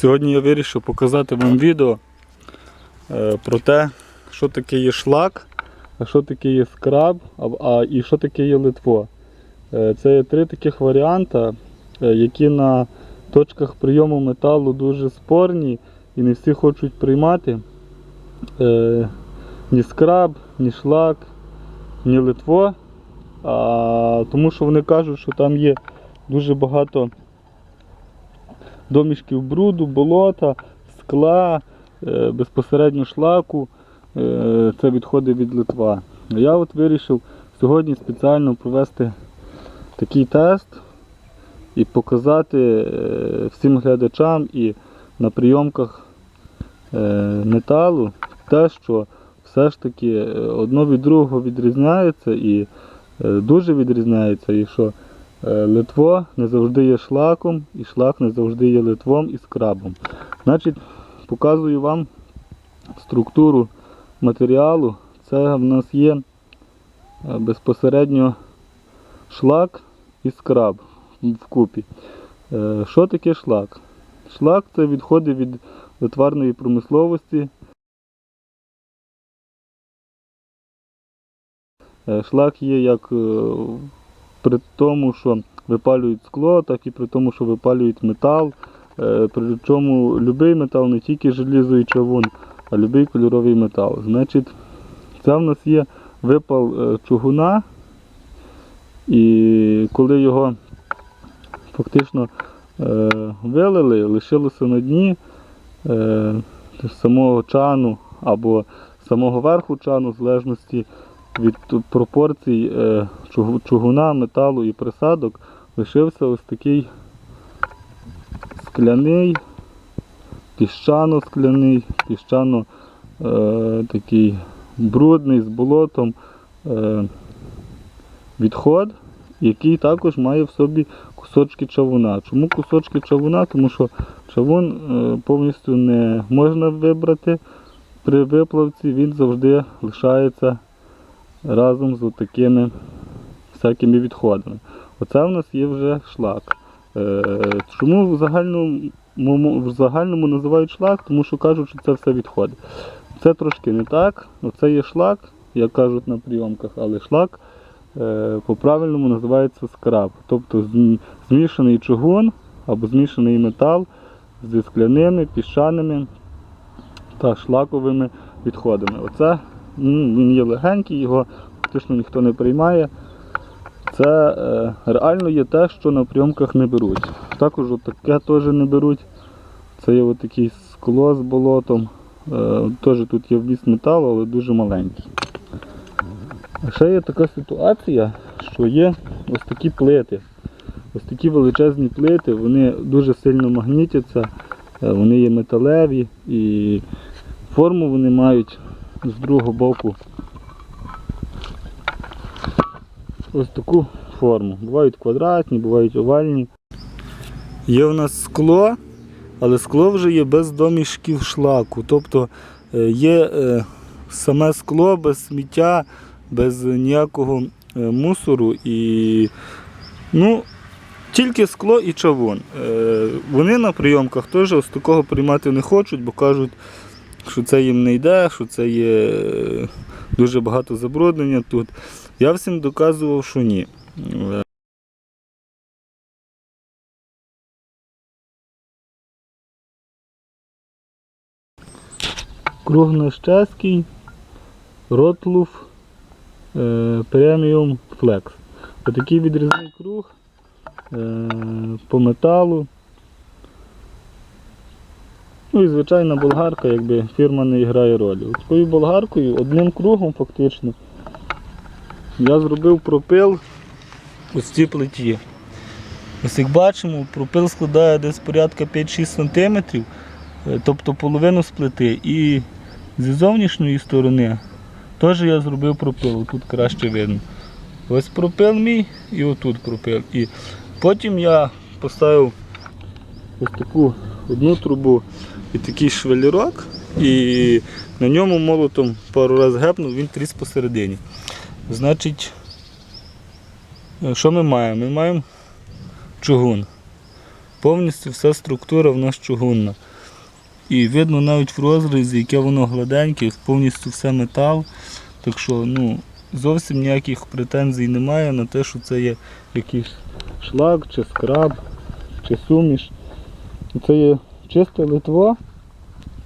Сьогодні я вирішив показати вам відео е, про те, що таке є шлак, а що таке є скраб, а, і що таке є литво. Е, Це є три таких варіанти, е, які на точках прийому металу дуже спорні і не всі хочуть приймати. Ні скраб, ні шлак, ні литво. А, тому що вони кажуть, що там є дуже багато домішків бруду, болота, скла, е, безпосередньо шлаку. Е, Це відходи від Литва. Я от вирішив сьогодні спеціально провести такий тест і показати е, всім глядачам і на прийомках металу те, що все ж таки одно від другого відрізняється і дуже відрізняється, і що литво не завжди є шлаком, і шлак не завжди є литвом і скрабом. Значить, показую вам структуру матеріалу. Це в нас є е, безпосередньо шлак і скраб вкупі. Е, Що таке шлак? Шлак це відходи від литварної промисловості. Е, Шлак є як е, при тому, що випалюють скло, так і при тому, що випалюють метал. Е, Причому будь-який метал, не тільки желізо і чавун, а будь-який кольоровий метал. Значить, це в нас є випал е, чугуна, і коли його фактично е, вилили, лишилося на дні самого чану або самого верху чану, в залежності від пропорцій е, чугуна, металу і присадок, лишився ось такий скляний, піщано-скляний, піщано е, такий брудний з болотом е, відход, який також має в собі кусочки чавуна. Чому кусочки чавуна? Тому що чавун повністю не можна вибрати при виплавці, він завжди лишається разом з такими всякими відходами. Оце в нас є вже шлак. Е, Чому в загальному, в загальному називають шлак? Тому що кажуть, що це все відходи. Це трошки не так. Оце є шлак, як кажуть на прийомках, але шлак е, по-правильному називається скраб. Тобто змішаний чугун або змішаний метал зі скляними, піщаними та шлаковими відходами. Оце він є легенький, його практично ніхто не приймає. Це е, реально є те, що на прийомках не беруть. Також таке теж не беруть. Це є такий скло з болотом. Е, теж тут є вміст металу, але дуже маленький. Ще є така ситуація, що є ось такі плити. Ось такі величезні плити, вони дуже сильно магнітяться, е, вони є металеві і форму вони мають з другого боку ось таку форму. Бувають квадратні, бувають овальні. Є у нас скло, але скло вже є без домішків шлаку. Тобто е, є е, саме скло без сміття, без ніякого е, мусору і ну, тільки скло і чавун. Вони на прийомках теж ось такого приймати не хочуть, бо кажуть, що це їм не йде, що це є е, дуже багато забруднення тут. Я всім доказував, що ні. Е, Кругнощаський Ротлуф е, преміум флекс. Отакий відрізний круг е, по металу. Ну і звичайна болгарка, якби фірма не грає ролі. От Такою болгаркою одним кругом фактично я зробив пропил ось цій плиті. Ось як бачимо, пропил складає десь порядка 5-6 см, е, тобто половину з плити. І зі зовнішньої сторони теж я зробив пропил, тут краще видно. Ось пропил мій і отут пропил. І потім я поставив ось таку одну трубу і такий швелірок, і на ньому молотом пару разів гепнув, він тріс посередині. Значить, е, що ми маємо? Ми маємо чугун. Повністю вся структура в нас чугунна. І видно навіть в розрізі, яке воно гладеньке, повністю все метал. Так що ну, зовсім ніяких претензій немає на те, що це є якийсь шлак, чи скраб, чи суміш. Це є чисте литво.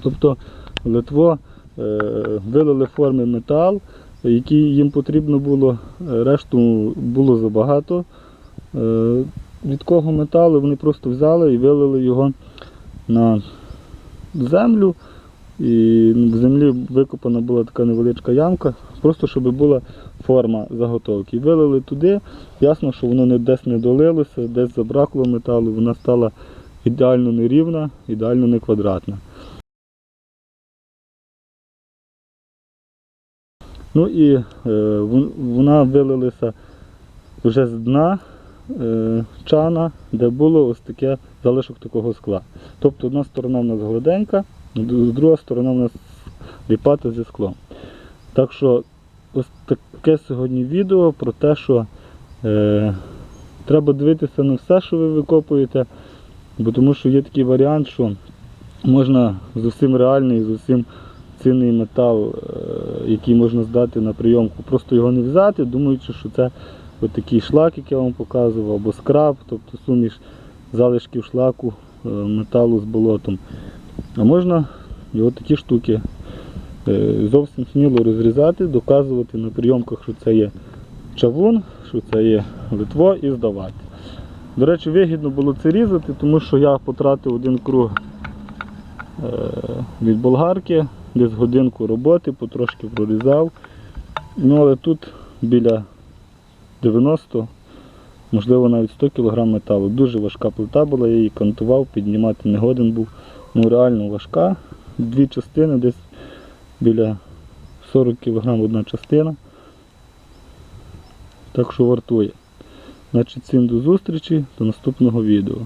Тобто литво е, вилили форми метал, який їм потрібно було, е, решту було забагато. Е, рідкого металу вони просто взяли і вилили його на землю. І в землі викопана була така невеличка ямка, просто щоб була форма заготовки. Вилили туди, ясно, що воно десь не долилося, десь забракло металу, вона стала ідеально нерівна, ідеально не квадратна. Ну і е, вона вилилася вже з дна е, чана, де було ось таке залишок такого скла. Тобто одна сторона в нас гладенька, друга сторона в нас ліпата зі склом. Так що ось таке сьогодні відео про те, що е, треба дивитися на все, що ви викопуєте, бо тому що є такий варіант, що можна зовсім реальний, зовсім цінний метал, е, який можна здати на прийомку, просто його не взяти, думаючи, що це от такий шлак, як я вам показував, або скраб, тобто суміш залишків шлаку, е, металу з болотом. А можна і такі штуки е, зовсім сміло розрізати, доказувати на прийомках, що це є чавун, що це є литво і здавати. До речі, вигідно було це різати, тому що я потратив один круг е, від болгарки, десь годинку роботи, потрошки прорізав. Ну, але тут біля 90, можливо навіть 100 кг металу. Дуже важка плита була, я її кантував, піднімати не годен був. Ну реально важка. Дві частини, десь біля 40 кг одна частина. Так що вартує. Значить, всім до зустрічі, до наступного відео.